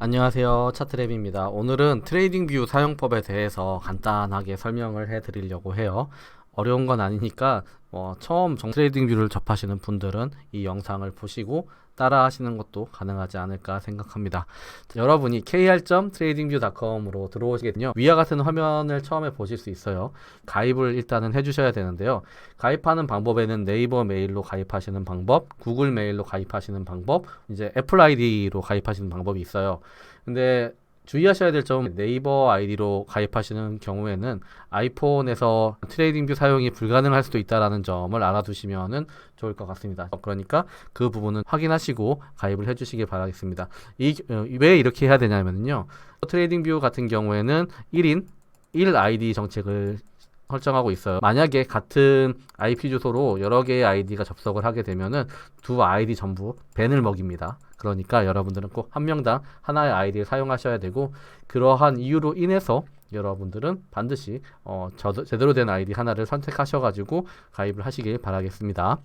안녕하세요. 차트랩입니다. 오늘은 트레이딩 뷰 사용법에 대해서 간단하게 설명을 해 드리려고 해요. 어려운 건 아니니까 뭐 처음 정 트레이딩 뷰를 접하시는 분들은 이 영상을 보시고 따라 하시는 것도 가능하지 않을까 생각합니다. 여러분이 kr.tradingview.com으로 들어오시게 되면 위와 같은 화면을 처음에 보실 수 있어요. 가입을 일단은 해주셔야 되는데요. 가입하는 방법에는 네이버 메일로 가입하시는 방법, 구글 메일로 가입하시는 방법, 이제 애플 아이디로 가입하시는 방법이 있어요. 근데 주의하셔야 될 점은 네이버 아이디로 가입하시는 경우에는 아이폰에서 트레이딩뷰 사용이 불가능할 수도 있다라는 점을 알아두시면은 좋을 것 같습니다. 그러니까 그 부분은 확인하시고 가입을 해주시길 바라겠습니다. 이, 어, 왜 이렇게 해야 되냐면요. 트레이딩뷰 같은 경우에는 1인 1 아이디 정책을 설정하고 있어요. 만약에 같은 IP 주소로 여러 개의 아이디가 접속을 하게 되면은 두 아이디 전부 밴을 먹입니다. 그러니까 여러분들은 꼭 한 명당 하나의 아이디를 사용하셔야 되고 그러한 이유로 인해서 여러분들은 반드시 어, 저, 제대로 된 아이디 하나를 선택하셔가지고 가입을 하시길 바라겠습니다.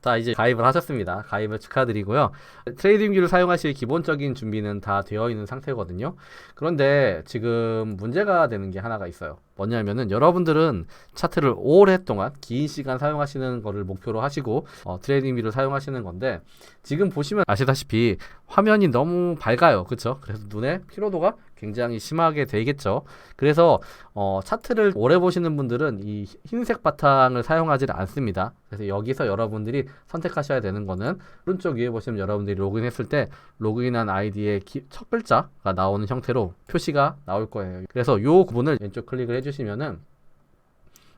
자 이제 가입을 하셨습니다. 가입을 축하드리고요. 트레이딩뷰를 사용하실 기본적인 준비는 다 되어 있는 상태거든요. 그런데 지금 문제가 되는 게 하나가 있어요. 뭐냐면은 여러분들은 차트를 오랫동안 긴 시간 사용하시는 거를 목표로 하시고 어, 트레이딩뷰를 사용하시는 건데 지금 보시면 아시다시피 화면이 너무 밝아요. 그렇죠? 그래서 눈에 피로도가 굉장히 심하게 되겠죠. 그래서 어, 차트를 오래 보시는 분들은 이 흰색 바탕을 사용하지 않습니다. 그래서 여기서 여러분들이 선택하셔야 되는 거는 오른쪽 위에 보시면 여러분들이 로그인했을 때 로그인한 아이디의 기, 첫 글자가 나오는 형태로 표시가 나올 거예요. 그래서 이 부분을 왼쪽 클릭을 해주시면 은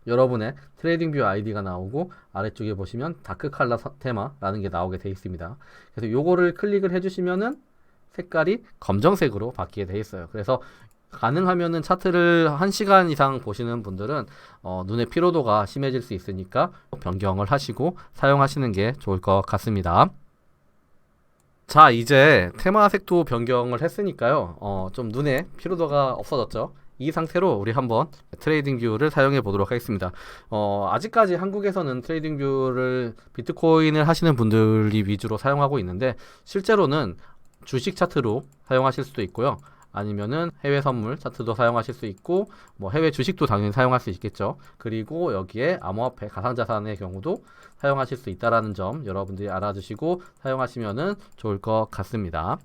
여러분의 트레이딩뷰 아이디가 나오고 아래쪽에 보시면 다크 칼라 서- 테마라는 게 나오게 되어 있습니다. 그래서 요거를 클릭을 해주시면은 색깔이 검정색으로 바뀌게 돼 있어요. 그래서 가능하면은 차트를 1시간 이상 보시는 분들은 어, 눈의 피로도가 심해질 수 있으니까 변경을 하시고 사용하시는 게 좋을 것 같습니다. 자, 이제 테마 색도 변경을 했으니까요. 어, 좀 눈에 피로도가 없어졌죠. 이 상태로 우리 한번 트레이딩 뷰를 사용해 보도록 하겠습니다. 어, 아직까지 한국에서는 트레이딩 뷰를 비트코인을 하시는 분들이 위주로 사용하고 있는데 실제로는 주식 차트로 사용하실 수도 있고요. 아니면은 해외 선물 차트도 사용하실 수 있고 뭐 해외 주식도 당연히 사용할 수 있겠죠. 그리고 여기에 암호화폐 가상자산의 경우도 사용하실 수 있다라는 점 여러분들이 알아두시고 사용하시면은 좋을 것 같습니다.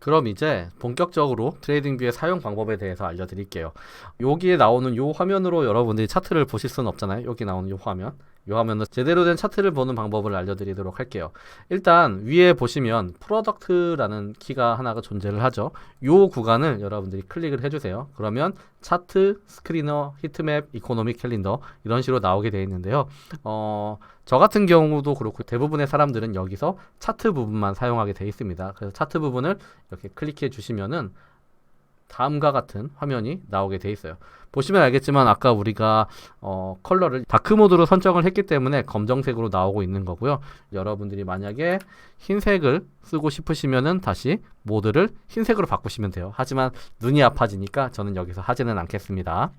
그럼 이제 본격적으로 트레이딩뷰의 사용 방법에 대해서 알려드릴게요. 여기에 나오는 요 화면으로 여러분들이 차트를 보실 수는 없잖아요. 여기 나오는 요 화면. 요 화면은 제대로 된 차트를 보는 방법을 알려드리도록 할게요. 일단 위에 보시면 프로덕트라는 키가 하나가 존재를 하죠. 요 구간을 여러분들이 클릭을 해주세요. 그러면 차트, 스크리너, 히트맵, 이코노믹 캘린더 이런 식으로 나오게 되어 있는데요. 어, 저 같은 경우도 그렇고 대부분의 사람들은 여기서 차트 부분만 사용하게 되어 있습니다. 그래서 차트 부분을 이렇게 클릭해 주시면은 다음과 같은 화면이 나오게 돼 있어요. 보시면 알겠지만 아까 우리가 어, 컬러를 다크 모드로 선정을 했기 때문에 검정색으로 나오고 있는 거고요. 여러분들이 만약에 흰색을 쓰고 싶으시면은 다시 모드를 흰색으로 바꾸시면 돼요. 하지만 눈이 아파지니까 저는 여기서 하지는 않겠습니다.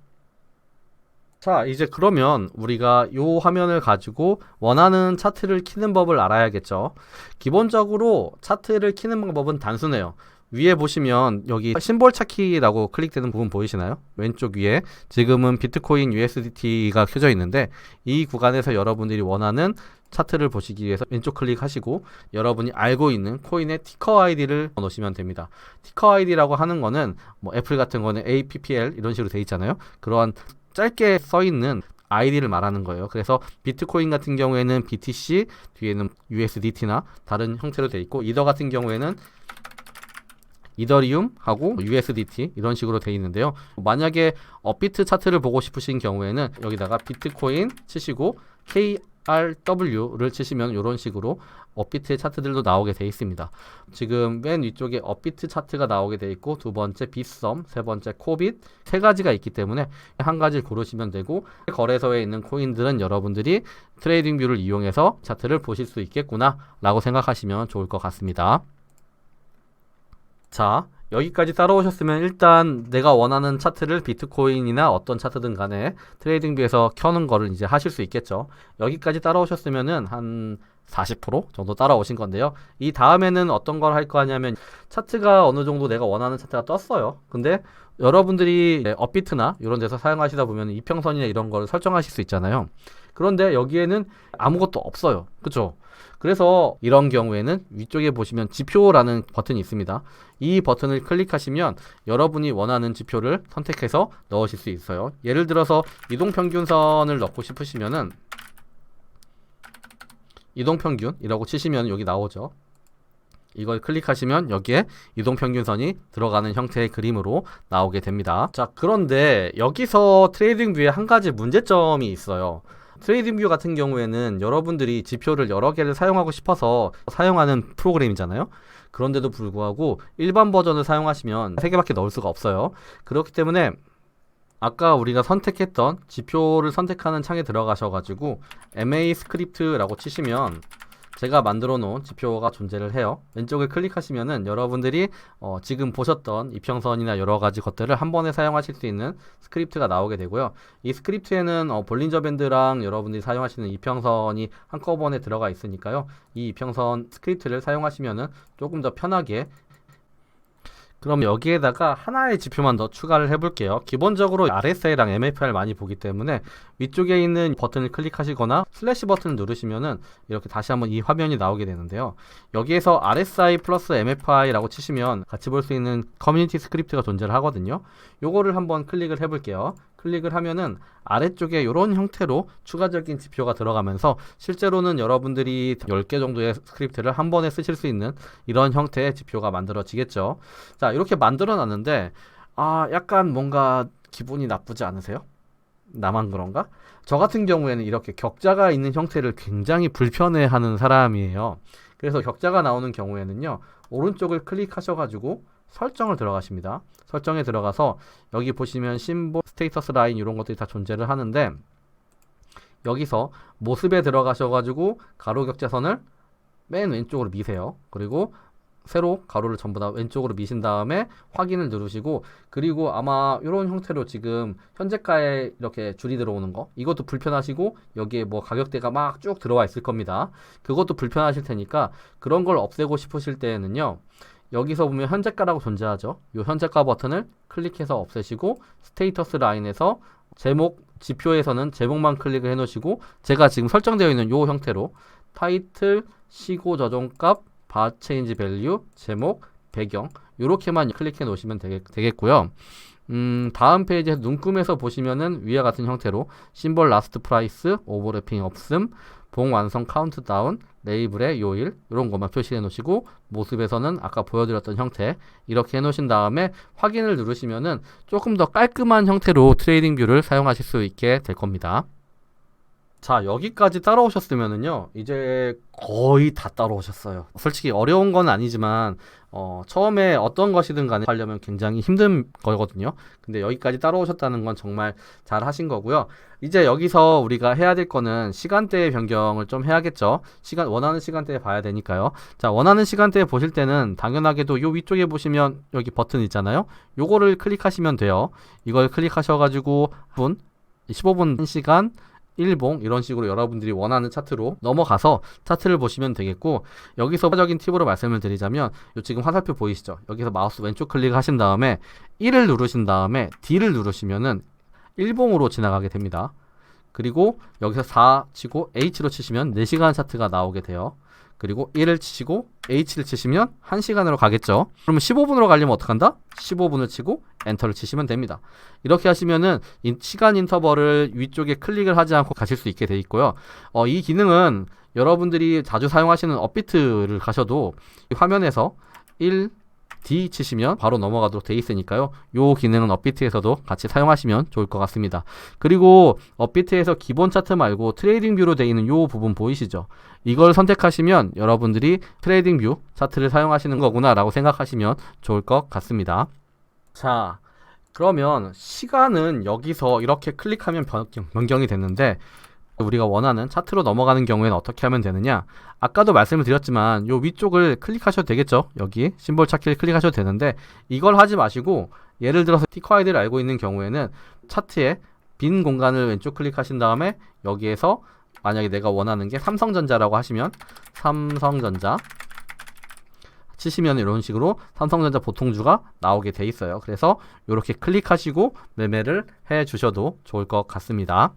자, 이제 그러면 우리가 이 화면을 가지고 원하는 차트를 키는 법을 알아야겠죠. 기본적으로 차트를 키는 방법은 단순해요. 위에 보시면 여기 심볼 찾기라고 클릭되는 부분 보이시나요? 왼쪽 위에 지금은 비트코인 USDT가 켜져 있는데 이 구간에서 여러분들이 원하는 차트를 보시기 위해서 왼쪽 클릭하시고 여러분이 알고 있는 코인의 티커 아이디를 넣으시면 됩니다. 티커 아이디라고 하는 거는 뭐 애플 같은 거는 APPL 이런 식으로 돼 있잖아요. 그러한 짧게 써 있는 아이디를 말하는 거예요. 그래서 비트코인 같은 경우에는 BTC 뒤에는 USDT나 다른 형태로 돼 있고 이더 같은 경우에는 이더리움하고 USDT 이런 식으로 돼 있는데요. 만약에 업비트 차트를 보고 싶으신 경우에는 여기다가 비트코인 치시고 KRW를 치시면 이런 식으로 업비트의 차트들도 나오게 돼 있습니다. 지금 맨 위쪽에 업비트 차트가 나오게 돼 있고 두 번째 빗썸, 세 번째 코빗 세 가지가 있기 때문에 한 가지를 고르시면 되고 거래소에 있는 코인들은 여러분들이 트레이딩 뷰를 이용해서 차트를 보실 수 있겠구나라고 생각하시면 좋을 것 같습니다. 자, 여기까지 따라오셨으면 일단 내가 원하는 차트를 비트코인이나 어떤 차트든 간에 트레이딩 뷰에서 켜는 거를 이제 하실 수 있겠죠. 여기까지 따라오셨으면은 한 40% 정도 따라오신 건데요. 이 다음에는 어떤 걸 할 거냐면 차트가 어느 정도 내가 원하는 차트가 떴어요. 근데 여러분들이 네, 업비트나 이런 데서 사용하시다 보면 이평선이나 이런 걸 설정하실 수 있잖아요. 그런데 여기에는 아무것도 없어요. 그죠? 그래서 이런 경우에는 위쪽에 보시면 지표라는 버튼이 있습니다. 이 버튼을 클릭하시면 여러분이 원하는 지표를 선택해서 넣으실 수 있어요. 예를 들어서 이동평균선을 넣고 싶으시면은 이동평균이라고 치시면 여기 나오죠. 이걸 클릭하시면 여기에 이동평균선이 들어가는 형태의 그림으로 나오게 됩니다. 자, 그런데 여기서 트레이딩 뷰에 한 가지 문제점이 있어요. 트레이딩 뷰 같은 경우에는 여러분들이 지표를 여러 개를 사용하고 싶어서 사용하는 프로그램이잖아요. 그런데도 불구하고 일반 버전을 사용하시면 세 개밖에 넣을 수가 없어요. 그렇기 때문에 아까 우리가 선택했던 지표를 선택하는 창에 들어가셔가지고 MA 스크립트라고 치시면 제가 만들어 놓은 지표가 존재를 해요. 왼쪽을 클릭하시면은 여러분들이 어, 지금 보셨던 이평선이나 여러 가지 것들을 한 번에 사용하실 수 있는 스크립트가 나오게 되고요. 이 스크립트에는 어, 볼린저 밴드랑 여러분들이 사용하시는 이평선이 한꺼번에 들어가 있으니까요. 이 이평선 스크립트를 사용하시면은 조금 더 편하게 그럼 여기에다가 하나의 지표만 더 추가를 해볼게요. 기본적으로 RSA랑 MFR 많이 보기 때문에 위쪽에 있는 버튼을 클릭하시거나 슬래시 버튼을 누르시면은 이렇게 다시 한번 이 화면이 나오게 되는데요. 여기에서 RSI 플러스 MFI라고 치시면 같이 볼 수 있는 커뮤니티 스크립트가 존재를 하거든요. 요거를 한번 클릭을 해볼게요. 클릭을 하면은 아래쪽에 이런 형태로 추가적인 지표가 들어가면서 실제로는 여러분들이 10개 정도의 스크립트를 한 번에 쓰실 수 있는 이런 형태의 지표가 만들어지겠죠. 자, 이렇게 만들어 놨는데 아, 약간 뭔가 기분이 나쁘지 않으세요? 나만 그런가? 저 같은 경우에는 이렇게 격자가 있는 형태를 굉장히 불편해 하는 사람이에요. 그래서 격자가 나오는 경우에는요, 오른쪽을 클릭하셔가지고 설정을 들어가십니다. 설정에 들어가서 여기 보시면 심볼, 스테이터스 라인 이런 것들이 다 존재를 하는데 여기서 모습에 들어가셔가지고 가로 격자선을 맨 왼쪽으로 미세요. 그리고 세로 가로를 전부 다 왼쪽으로 미신 다음에 확인을 누르시고 그리고 아마 이런 형태로 지금 현재가에 이렇게 줄이 들어오는 거 이것도 불편하시고 여기에 뭐 가격대가 막 쭉 들어와 있을 겁니다. 그것도 불편하실 테니까 그런 걸 없애고 싶으실 때에는요. 여기서 보면 현재가라고 존재하죠. 이 현재가 버튼을 클릭해서 없애시고 스테이터스 라인에서 제목 지표에서는 제목만 클릭을 해 놓으시고 제가 지금 설정되어 있는 이 형태로 타이틀 시고 저종값 바 체인지 밸류 제목 배경 이렇게만 클릭해 놓으시면 되겠, 되겠 고요. 음, 다음 페이지에서 눈금에서 보시면은 위와 같은 형태로 심볼 라스트 프라이스 오버래핑 없음 봉 완성 카운트다운 레이블의 요일 이런 것만 표시해 놓으시고 모습에서는 아까 보여드렸던 형태 이렇게 해 놓으신 다음에 확인을 누르시면은 조금 더 깔끔한 형태로 트레이딩 뷰를 사용하실 수 있게 될 겁니다. 자 여기까지 따라오셨으면은요 이제 거의 다 따라오셨어요. 솔직히 어려운 건 아니지만 어, 처음에 어떤 것이든 간에 하려면 굉장히 힘든 거거든요. 근데 여기까지 따라오셨다는 건 정말 잘 하신 거고요. 이제 여기서 우리가 해야 될 거는 시간대 변경을 좀 해야겠죠? 시간 원하는 시간대에 봐야 되니까요. 자 원하는 시간대에 보실 때는 당연하게도 요 위쪽에 보시면 여기 버튼 있잖아요. 요거를 클릭하시면 돼요. 이걸 클릭하셔가지고 분 15분 1시간 1봉 이런 식으로 여러분들이 원하는 차트로 넘어가서 차트를 보시면 되겠고 여기서 추가적인 팁으로 말씀을 드리자면 요 지금 화살표 보이시죠? 여기서 마우스 왼쪽 클릭하신 다음에 1을 누르신 다음에 D를 누르시면은 1봉으로 지나가게 됩니다. 그리고 여기서 4 치고 H로 치시면 4시간 차트가 나오게 돼요. 그리고 1을 치시고 H를 치시면 1시간으로 가겠죠. 그러면 15분으로 가려면 어떡한다? 15분을 치고 엔터를 치시면 됩니다. 이렇게 하시면은 인- 시간 인터벌을 위쪽에 클릭을 하지 않고 가실 수 있게 돼 있고요. 어, 이 기능은 여러분들이 자주 사용하시는 업비트를 가셔도 이 화면에서 1 D 치시면 바로 넘어가도록 돼 있으니까요. 요 기능은 업비트에서도 같이 사용하시면 좋을 것 같습니다. 그리고 업비트에서 기본 차트 말고 트레이딩 뷰로 되어 있는 요 부분 보이시죠? 이걸 선택하시면 여러분들이 트레이딩 뷰 차트를 사용하시는 거구나라고 생각하시면 좋을 것 같습니다. 자, 그러면 시간은 여기서 이렇게 클릭하면 변경, 변경이 됐는데 우리가 원하는 차트로 넘어가는 경우에는 어떻게 하면 되느냐? 아까도 말씀을 드렸지만 요 위쪽을 클릭하셔도 되겠죠. 여기 심볼 찾기를 클릭하셔도 되는데 이걸 하지 마시고 예를 들어서 티커 아이디를 알고 있는 경우에는 차트에 빈 공간을 왼쪽 클릭하신 다음에 여기에서 만약에 내가 원하는 게 삼성전자라고 하시면 삼성전자 치시면 이런 식으로 삼성전자 보통주가 나오게 돼 있어요. 그래서 이렇게 클릭하시고 매매를 해 주셔도 좋을 것 같습니다.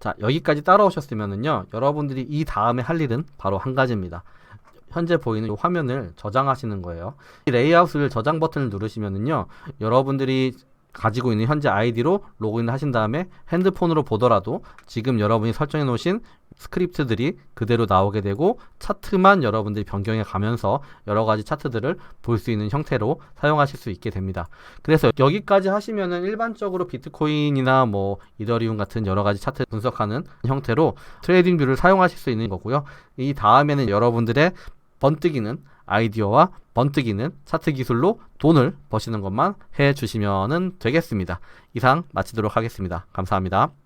자, 여기까지 따라오셨으면은요, 여러분들이 이 다음에 할 일은 바로 한 가지입니다. 현재 보이는 이 화면을 저장하시는 거예요. 이 레이아웃을 저장 버튼을 누르시면은요, 여러분들이 가지고 있는 현재 아이디로 로그인을 하신 다음에 핸드폰으로 보더라도 지금 여러분이 설정해 놓으신 스크립트들이 그대로 나오게 되고 차트만 여러분들이 변경해 가면서 여러 가지 차트들을 볼 수 있는 형태로 사용하실 수 있게 됩니다. 그래서 여기까지 하시면은 일반적으로 비트코인이나 뭐 이더리움 같은 여러 가지 차트 분석하는 형태로 트레이딩 뷰를 사용하실 수 있는 거고요. 이 다음에는 여러분들의 번뜩이는 아이디어와 번뜩이는 차트 기술로 돈을 버시는 것만 해 주시면 되겠습니다. 이상 마치도록 하겠습니다. 감사합니다.